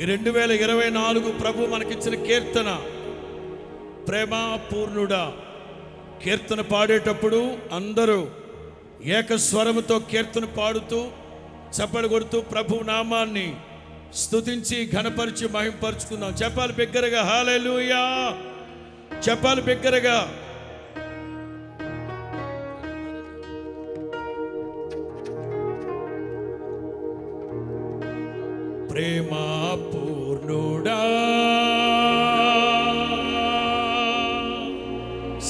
ఈ రెండు వేల ఇరవై నాలుగు ప్రభు మనకిచ్చిన కీర్తన ప్రేమాపూర్ణుడా. కీర్తన పాడేటప్పుడు అందరూ ఏకస్వరముతో కీర్తన పాడుతూ చప్పలు కొడుతూ ప్రభు నామాన్ని స్థుతించి ఘనపరిచి మహింపరుచుకుందాం. చెప్పాలి బిగ్గరగా హాలూయా చెప్పాలి బిగ్గరగా. ప్రేమా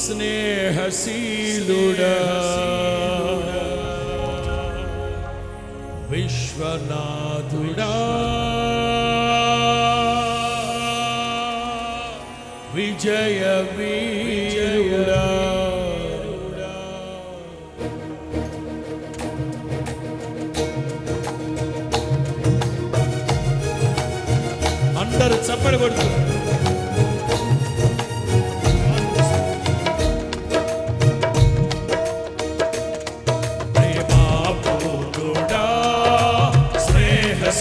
స్నేహశీలుడా. విశ్వనాథుడా. విజయ వీరుడా. అందరూ చప్పడి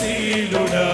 శీలుడా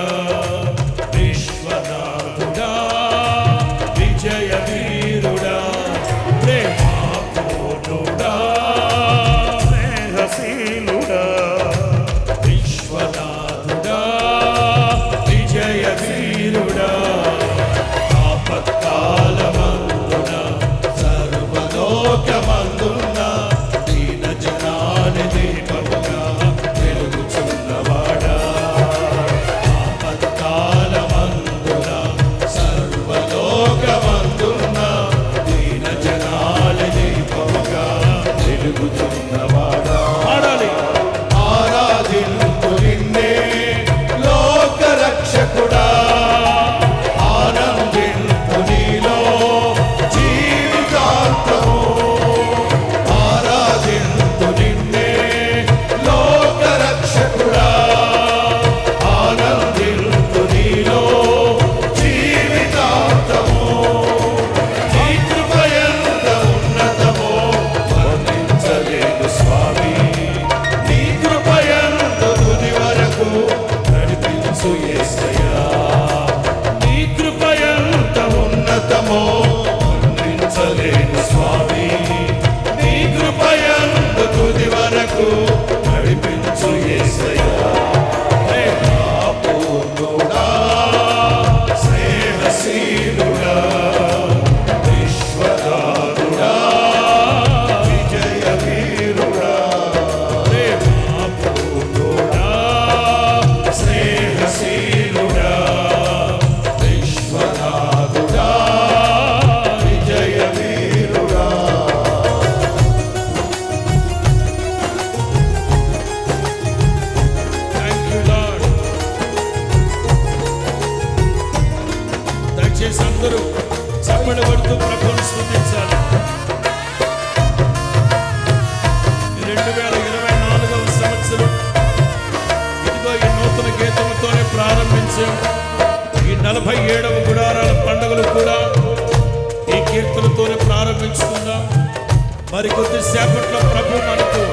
మరి కొద్దిసేపట్లో ప్రభు మనకు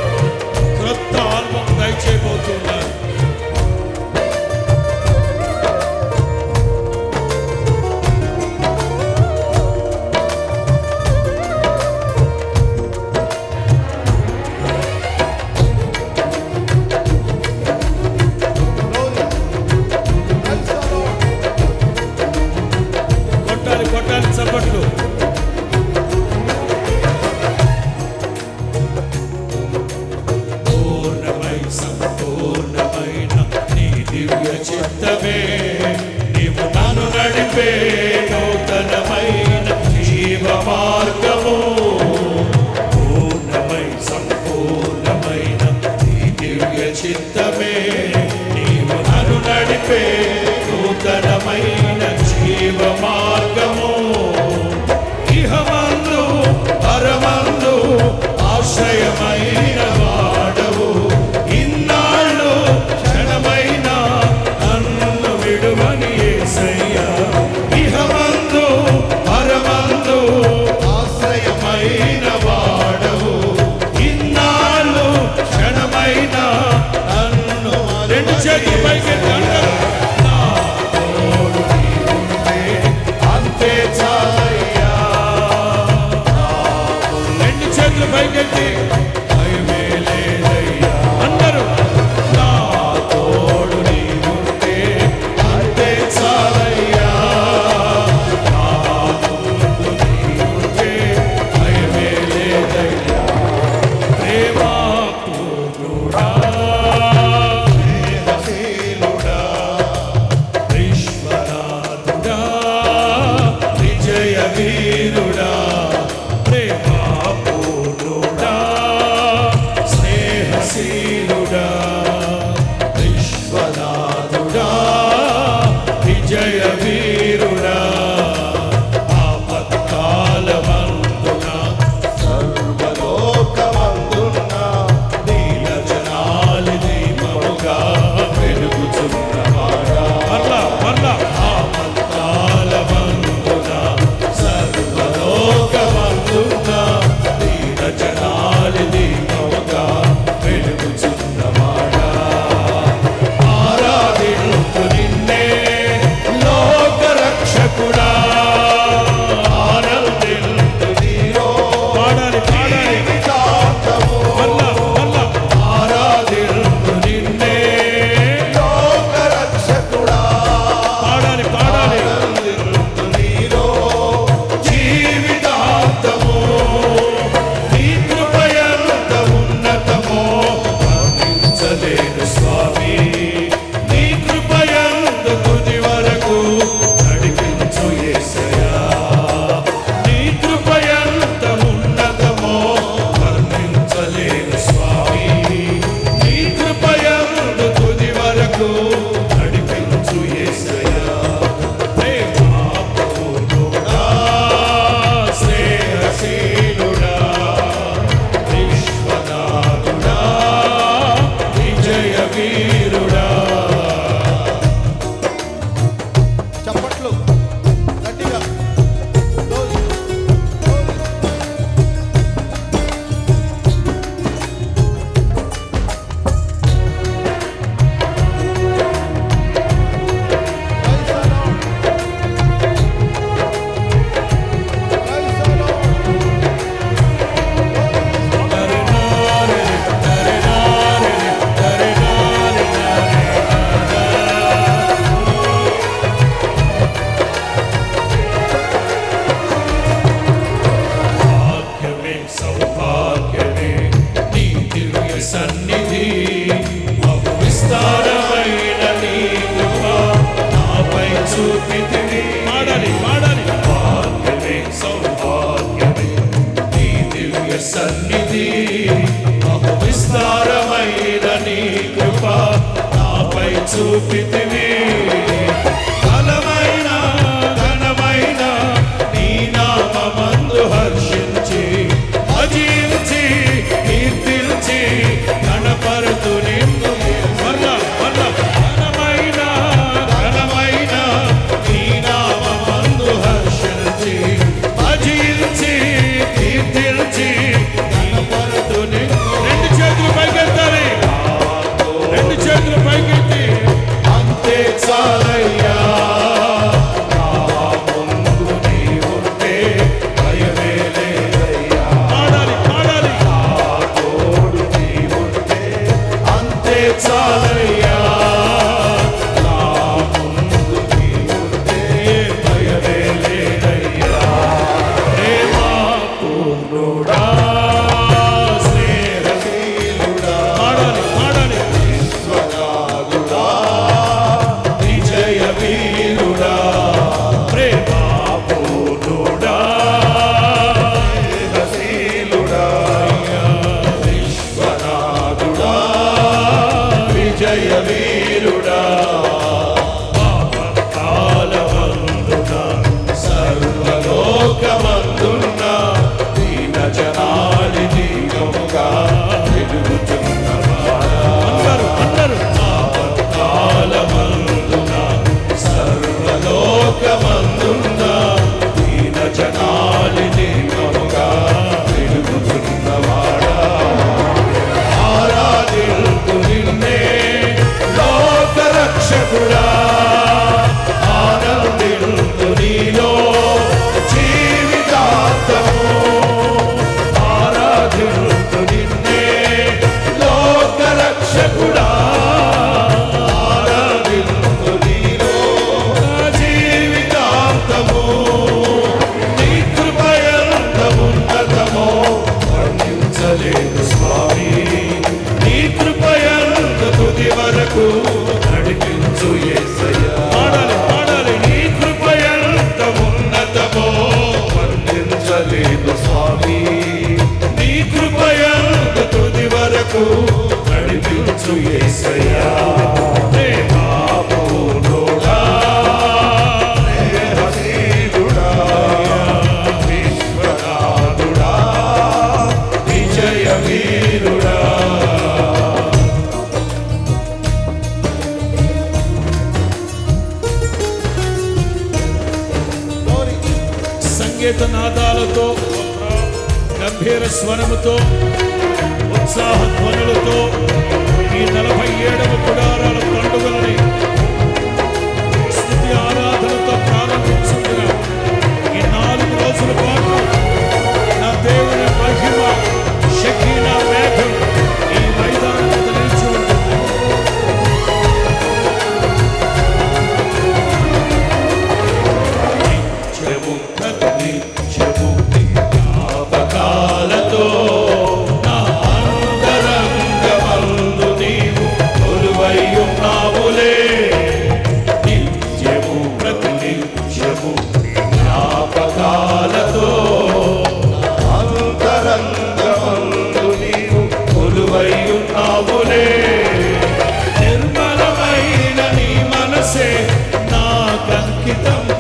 క్రొత్త ఆల్బం దయచేయబోతుంది?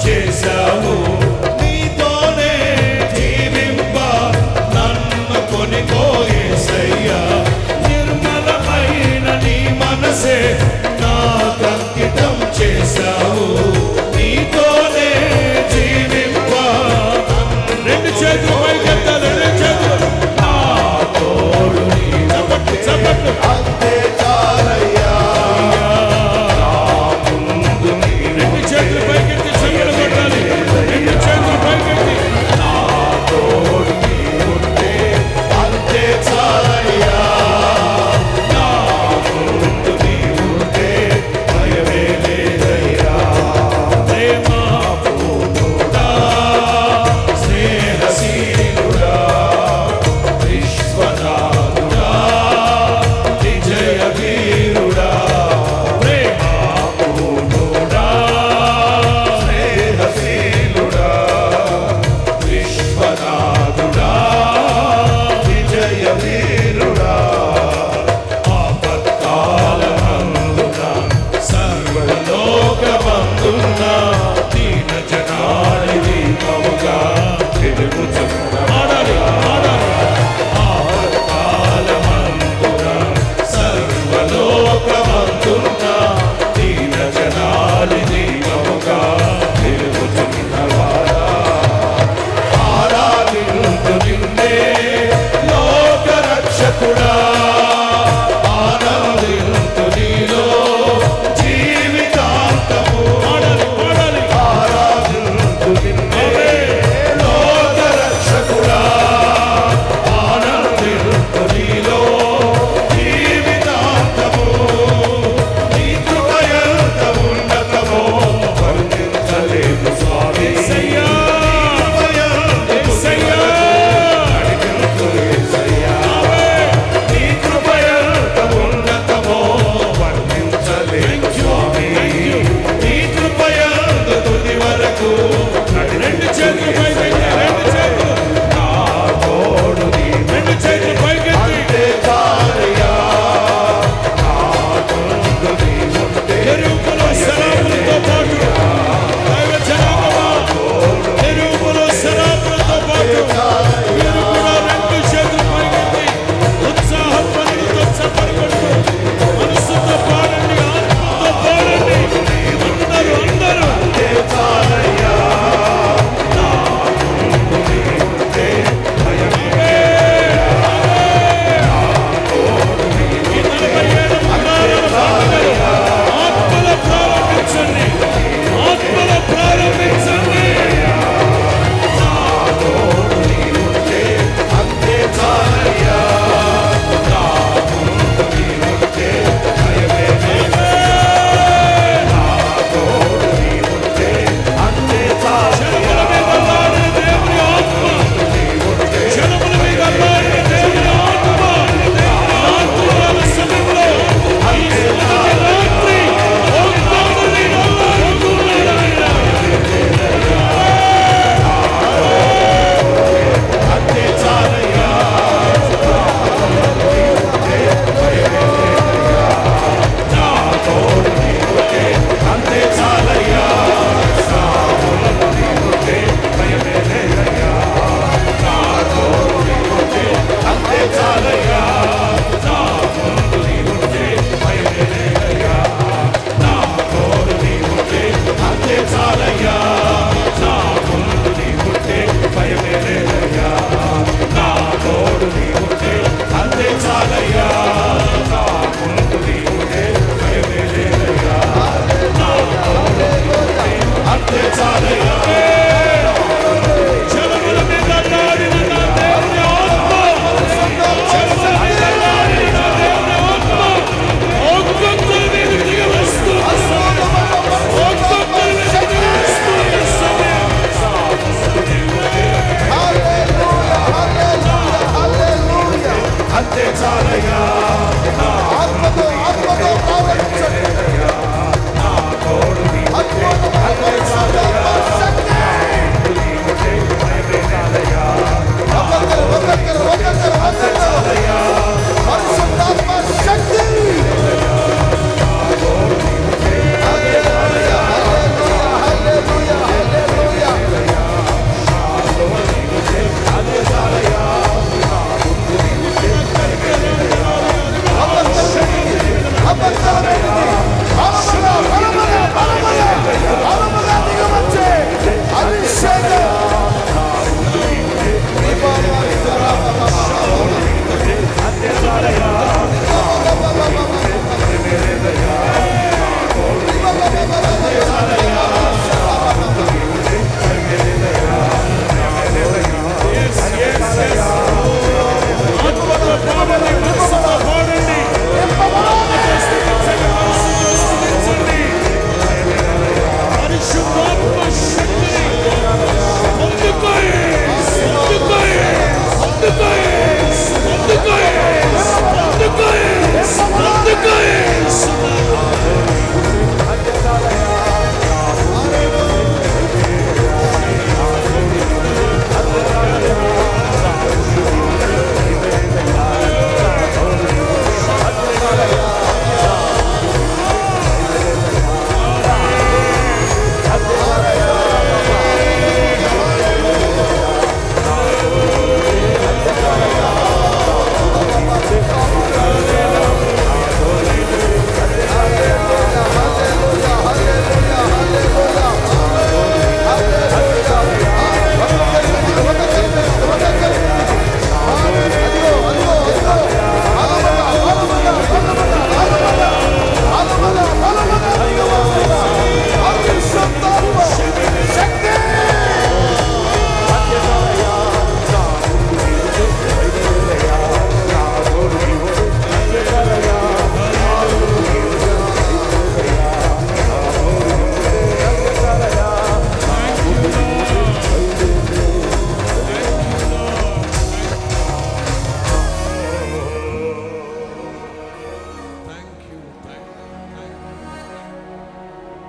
చేశావు